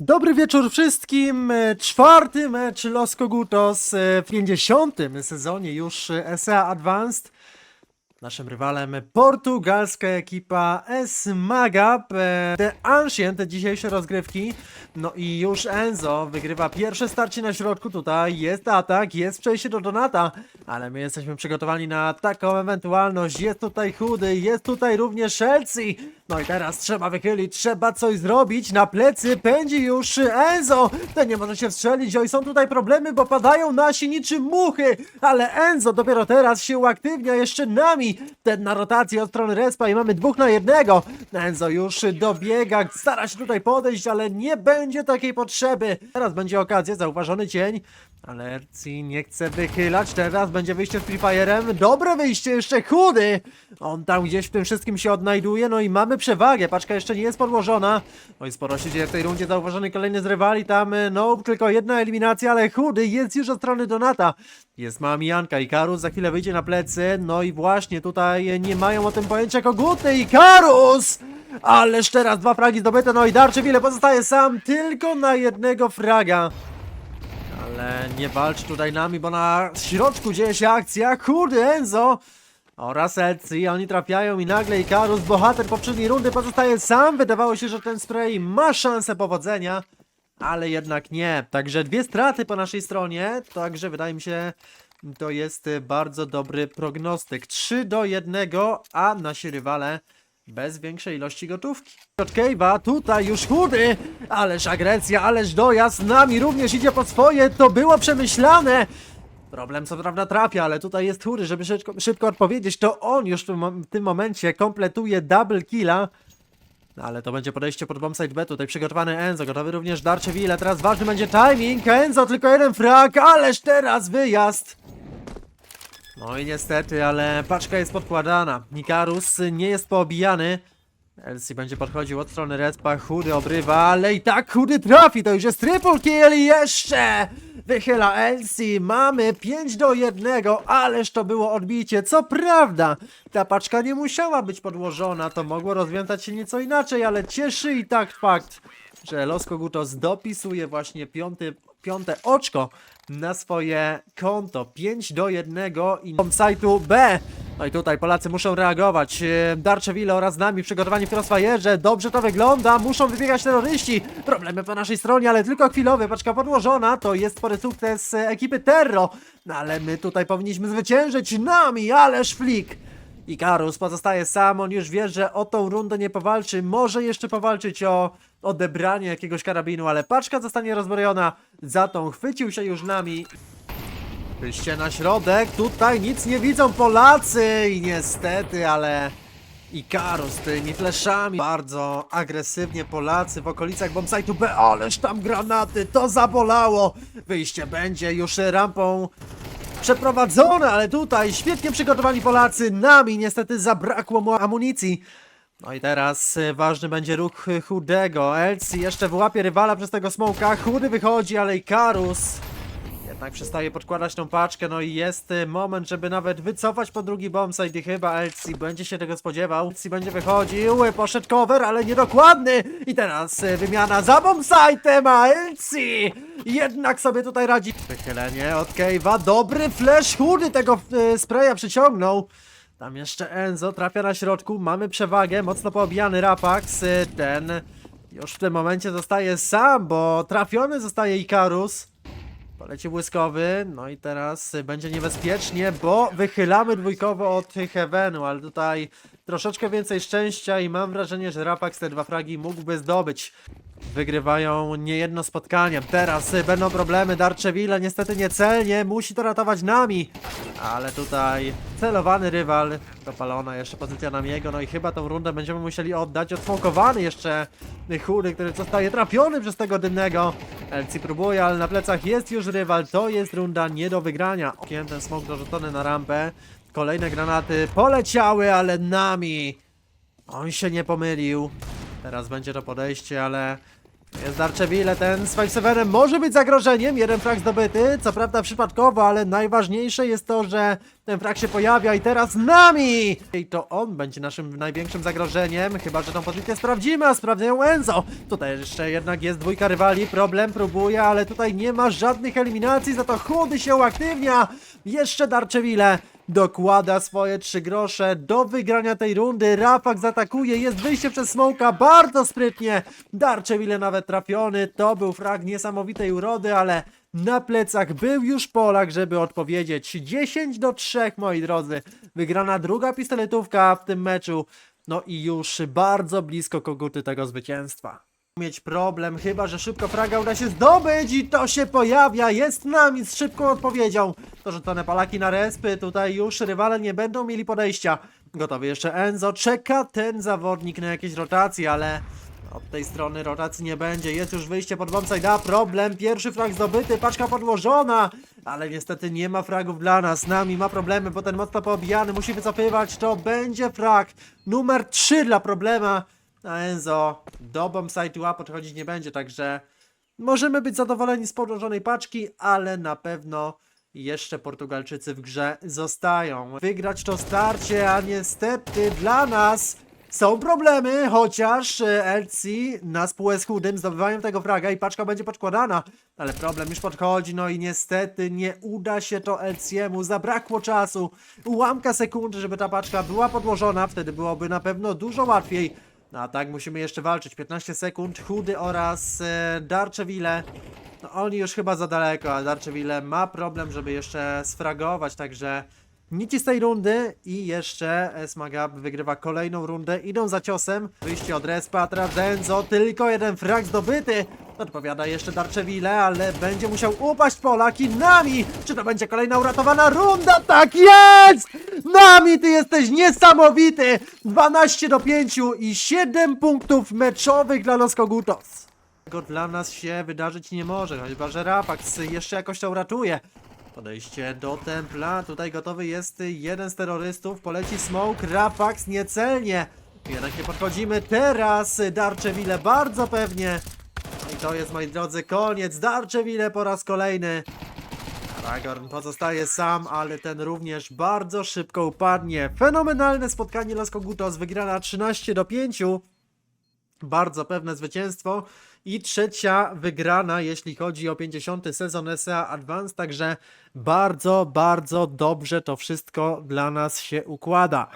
Dobry wieczór wszystkim. E, Czwarty mecz Los Kogutos e, w 50. sezonie już e, SA Advanced. Naszym rywalem portugalska ekipa S Magab, e, The Ancient, dzisiejsze rozgrywki. No i już Enzo wygrywa pierwsze starcie na środku tutaj. Jest atak, jest przejście do Donata, ale my jesteśmy przygotowani na taką ewentualność. Jest tutaj Chudy, jest tutaj również Chelsea. No i teraz trzeba wychylić, trzeba coś zrobić. Na plecy pędzi już Enzo. Ten nie może się wstrzelić. Oj, są tutaj problemy, bo padają nasi niczym muchy. Ale Enzo dopiero teraz się uaktywnia jeszcze nami. Ten na rotacji od strony respa i mamy dwóch na jednego. Enzo już dobiega, stara się tutaj podejść, ale nie będzie takiej potrzeby. Teraz będzie okazja, zauważony cień. Ale Erci nie chce wychylać, teraz będzie wyjście z Free Fire'em. Dobre wyjście, jeszcze chudy! On tam gdzieś w tym wszystkim się odnajduje, no i mamy przewagę. Paczka jeszcze nie jest podłożona. No i sporo się dzieje w tej rundzie, zauważony kolejny z rywali. Tam, e, no, tylko jedna eliminacja, ale chudy jest już od strony Donata. Jest Mamijanka i Karus za chwilę wyjdzie na plecy. No i właśnie tutaj nie mają o tym pojęcia kogutny i Karus! Ależ teraz dwa fragi zdobyte, no i Darczewile pozostaje sam tylko na jednego fraga. Ale nie walcz tutaj nami, bo na środku dzieje się akcja. Kurde, Enzo! Oraz Elcy, oni trafiają i nagle Ikarus, bohater poprzedniej rundy, pozostaje sam. Wydawało się, że ten spray ma szansę powodzenia, ale jednak nie. Także dwie straty po naszej stronie, także wydaje mi się, to jest bardzo dobry prognostyk. 3 do 1, a nasi rywale bez większej ilości gotówki. Od Cave'a, tutaj już chudy, ależ agresja, ależ dojazd, nami również idzie po swoje, to było przemyślane. Problem co prawda trafia, ale tutaj jest chudy, żeby szybko, szybko odpowiedzieć, to on już w tym, w tym momencie kompletuje double killa. No, Ale to będzie podejście pod bombsite B, tutaj przygotowany Enzo, gotowy również Darczewile, teraz ważny będzie timing, Enzo tylko jeden frag, ależ teraz wyjazd. No i niestety, ale paczka jest podkładana. Nikarus nie jest poobijany. Elsie będzie podchodził od strony respa, chudy obrywa, ale i tak chudy trafi, to już jest triple kill i jeszcze wychyla Elsie, mamy 5 do 1, ależ to było odbicie, co prawda, ta paczka nie musiała być podłożona, to mogło rozwiązać się nieco inaczej, ale cieszy i tak fakt, że Los Kogutos dopisuje właśnie piąty, piąte oczko na swoje konto. 5 do 1 i sajtu B. No i tutaj Polacy muszą reagować. E, Darczewile oraz nami przygotowani w Crossfire'ze. Dobrze to wygląda. Muszą wybiegać terroryści. Problemy po naszej stronie, ale tylko chwilowe. Paczka podłożona. To jest spory sukces e, ekipy Terro. No ale my tutaj powinniśmy zwyciężyć nami. Ależ flik. Ikarus pozostaje sam, on już wie, że o tą rundę nie powalczy, może jeszcze powalczyć o odebranie jakiegoś karabinu, ale paczka zostanie rozbrojona, za tą chwycił się już nami. Wyjście na środek, tutaj nic nie widzą Polacy i niestety, ale Ikarus tymi fleszami, bardzo agresywnie Polacy w okolicach bombsite'u B, ależ tam granaty, to zabolało! Wyjście będzie już rampą przeprowadzone, ale tutaj świetnie przygotowani Polacy. Nami niestety zabrakło mu amunicji. No i teraz y, ważny będzie ruch Chudego. Elsie jeszcze wyłapie rywala przez tego smoka. Chudy wychodzi, ale i Karus jednak przestaje podkładać tą paczkę. No i jest y, moment, żeby nawet wycofać po drugi bombsite i chyba Elsie będzie się tego spodziewał. Elsie będzie wychodził, y, poszedł cover, ale niedokładny. I teraz y, wymiana za bombsite'em, a Elsie jednak sobie tutaj radzi. Wychylenie od Cave'a. Dobry flash chudy tego y, spraya przyciągnął. Tam jeszcze Enzo trafia na środku. Mamy przewagę. Mocno poobijany Rapax. Ten już w tym momencie zostaje sam, bo trafiony zostaje Ikarus. Poleci błyskowy, no i teraz będzie niebezpiecznie, bo wychylamy dwójkowo od Heavenu, ale tutaj troszeczkę więcej szczęścia i mam wrażenie, że Rapax te dwa fragi mógłby zdobyć. Wygrywają niejedno spotkanie. Teraz y, będą problemy. Darczewile niestety niecelnie. Musi to ratować nami. Ale tutaj celowany rywal. Dopalona jeszcze pozycja na jego. No i chyba tą rundę będziemy musieli oddać. Odsmokowany jeszcze chudy, który zostaje trafiony przez tego dymnego. Elci próbuje, ale na plecach jest już rywal. To jest runda nie do wygrania. Okiem ten smok dorzucony na rampę. Kolejne granaty poleciały, ale nami. On się nie pomylił. Teraz będzie to podejście, ale Jest Darczewile, ten z 5-7 może być zagrożeniem, jeden frag zdobyty, co prawda przypadkowo, ale najważniejsze jest to, że ten frag się pojawia i teraz nami! I to on będzie naszym największym zagrożeniem, chyba że tą pozycję sprawdzimy, a sprawdzają Enzo. Tutaj jeszcze jednak jest dwójka rywali, problem próbuje, ale tutaj nie ma żadnych eliminacji, za to chudy się uaktywnia. Jeszcze Darczewile dokłada swoje trzy grosze do wygrania tej rundy. Rafak zaatakuje, jest wyjście przez smoka, bardzo sprytnie. Darczewile nawet trafiony, to był frag niesamowitej urody, ale na plecach był już Polak, żeby odpowiedzieć. 10 do 3, moi drodzy. Wygrana druga pistoletówka w tym meczu. No i już bardzo blisko koguty tego zwycięstwa. Mieć problem, chyba że szybko fraga uda się zdobyć i to się pojawia, jest nami z szybką odpowiedzią. To rzucone palaki na respy, tutaj już rywale nie będą mieli podejścia. Gotowy jeszcze Enzo, czeka ten zawodnik na jakieś rotacje, ale od tej strony rotacji nie będzie. Jest już wyjście pod bombsite, problem. Pierwszy frag zdobyty, paczka podłożona. Ale niestety nie ma fragów dla nas. Nami ma problemy, bo ten mocno poobijany musi wycofywać. To będzie frag numer 3 dla problema. A Enzo do bombsite'a podchodzić nie będzie, także możemy być zadowoleni z podłożonej paczki, ale na pewno jeszcze Portugalczycy w grze zostają. Wygrać to starcie, a niestety dla nas są problemy, chociaż e, LC na spółę z chudym zdobywają tego fraga i paczka będzie podkładana. Ale problem już podchodzi, no i niestety nie uda się to LC'emu, zabrakło czasu, ułamka sekundy, żeby ta paczka była podłożona, wtedy byłoby na pewno dużo łatwiej. No a tak musimy jeszcze walczyć, 15 sekund, chudy oraz e, Darczewile. No oni już chyba za daleko, a Darczewile ma problem, żeby jeszcze sfragować, także nic z tej rundy i jeszcze Smagab wygrywa kolejną rundę, idą za ciosem, wyjście od respa, Denzo, tylko jeden frag zdobyty, odpowiada jeszcze Darczewile, ale będzie musiał upaść Polak i Nami, czy to będzie kolejna uratowana runda? Tak jest! Nami, ty jesteś niesamowity! 12 do 5 i 7 punktów meczowych dla Los Kogutos. Tego dla nas się wydarzyć nie może, chyba że Rapax jeszcze jakoś to uratuje. Podejście do templa, tutaj gotowy jest jeden z terrorystów, poleci smoke, Rapax niecelnie. Jednak nie podchodzimy, teraz Darczewile bardzo pewnie. I to jest, moi drodzy, koniec, Darczewile po raz kolejny. Aragorn pozostaje sam, ale ten również bardzo szybko upadnie. Fenomenalne spotkanie Los Kogutos, wygrana 13 do 5 bardzo pewne zwycięstwo i trzecia wygrana, jeśli chodzi o 50. sezon SA Advance, także bardzo, bardzo dobrze to wszystko dla nas się układa.